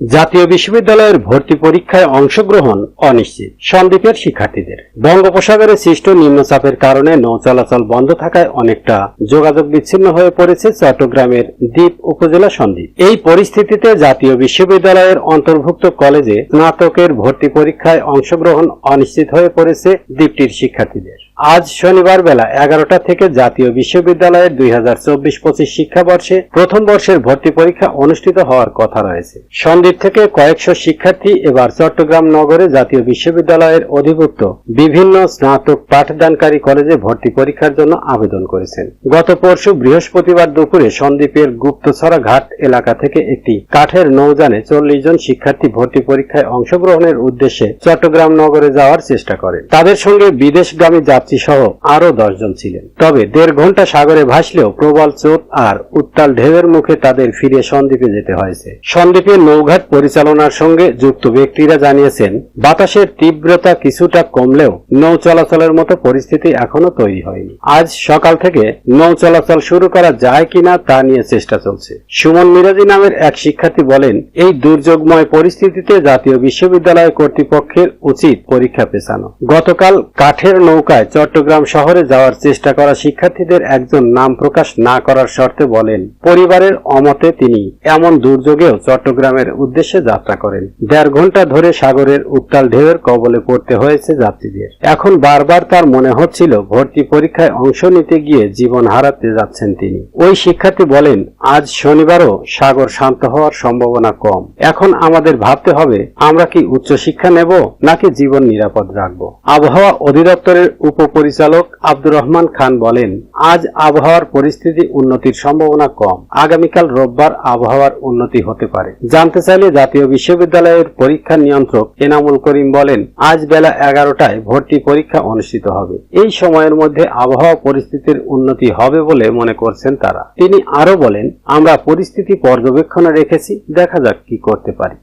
জাতীয় বিশ্ববিদ্যালয়ের ভর্তি পরীক্ষায় অংশগ্রহণ অনিশ্চিত। সন্দ্বীপের শিক্ষার্থীদের। বঙ্গোপসাগরে সৃষ্ট নিম্নচাপের কারণে নৌ চলাচল বন্ধ থাকায় অনেকটা যোগাযোগ বিচ্ছিন্ন হয়ে পড়েছে চট্টগ্রামের দ্বীপ উপজেলা সন্দ্বীপ। এই পরিস্থিতিতে জাতীয় বিশ্ববিদ্যালয়ের অন্তর্ভুক্ত কলেজে স্নাতকের ভর্তি পরীক্ষায় অংশগ্রহণ অনিশ্চিত হয়ে পড়েছে দ্বীপটির শিক্ষার্থীদের। আজ শনিবার বেলা এগারোটা থেকে জাতীয় বিশ্ববিদ্যালয়ের দুই হাজার চব্বিশ পঁচিশ শিক্ষাবর্ষে প্রথম বর্ষের ভর্তি পরীক্ষা অনুষ্ঠিত হওয়ার কথা রয়েছে। সন্দ্বীপ থেকে কয়েকশো শিক্ষার্থী এবার চট্টগ্রাম নগরে জাতীয় বিশ্ববিদ্যালয়ের অধিভুক্ত বিভিন্ন স্নাতক পাঠদানকারী কলেজে ভর্তি পরীক্ষার জন্য আবেদন করেছেন। গত পরশু বৃহস্পতিবার দুপুরে সন্দ্বীপের গুপ্তছড়া ঘাট এলাকা থেকে একটি কাঠের নৌযানে চল্লিশ জন শিক্ষার্থী ভর্তি পরীক্ষায় অংশগ্রহণের উদ্দেশ্যে চট্টগ্রাম নগরে যাওয়ার চেষ্টা করেন। তাদের সঙ্গে বিদেশগামী যাত্রী সহ আরও দশজন ছিলেন। তবে দেড় ঘণ্টা সাগরে ভাসলেও প্রবল স্রোত আর উত্তাল ঢেউয়ের মুখে তাদের ফিরে সন্দ্বীপে যেতে হয়েছে। সন্দ্বীপে নৌঘাট পরিচালনার সঙ্গে যুক্ত ব্যক্তিরা জানিয়েছেন, বাতাসের তীব্রতা কিছুটা কমলেও নৌ চলাচলের মতো পরিস্থিতি এখনও তৈরি হয়নি। আজ সকাল থেকে নৌ চলাচল শুরু করা যায় কিনা তা নিয়ে চেষ্টা চলছে। সুমন মিরাজি নামের এক শিক্ষার্থী বলেন, এই দুর্যোগময় পরিস্থিতিতে জাতীয় বিশ্ববিদ্যালয় কর্তৃপক্ষের উচিত পরীক্ষা পেছানো। গতকাল কাঠের নৌকায় চট্টগ্রাম শহরে যাওয়ার চেষ্টা করা শিক্ষার্থীদের একজন নাম প্রকাশ না করার শর্তে বলেন, পরিবারের অমতে তিনি এমন দুর্যোগেও চট্টগ্রামের উদ্দেশ্যে যাত্রা করেন। দেড় ঘণ্টা ধরে সাগরের উত্তাল ঢেউয়ের কবলে পড়তে হয়েছে যাত্রীদের। এখন বারবার তার মনে হচ্ছিল ভর্তি পরীক্ষায় অংশ নিতে গিয়ে জীবন হারাতে যাচ্ছেন তিনি। ওই শিক্ষার্থী বলেন, আজ শনিবারও সাগর শান্ত হওয়ার সম্ভাবনা কম। এখন আমাদের ভাবতে হবে, আমরা কি উচ্চশিক্ষা নেব নাকি জীবন নিরাপদ রাখব? আবহাওয়া অধিদপ্তরের উপপরিচালক আব্দুর রহমান খান বলেন, আজ আবহাওয়ার পরিস্থিতি উন্নতির সম্ভাবনা কম। আগামীকাল রোববার আবহাওয়ার উন্নতি হতে পারে। জানতে চাইলে জাতীয় বিশ্ববিদ্যালয়ের পরীক্ষা নিয়ন্ত্রক এনামুল করিম বলেন, আজ বেলা এগারোটায় ভর্তি পরীক্ষা অনুষ্ঠিত হবে। এই সময়ের মধ্যে আবহাওয়া পরিস্থিতির উন্নতি হবে বলে মনে করছেন তারা। তিনি আরও বলেন, আমরা পরিস্থিতি পর্যবেক্ষণে রেখেছি, দেখা যাক কি করতে পারি।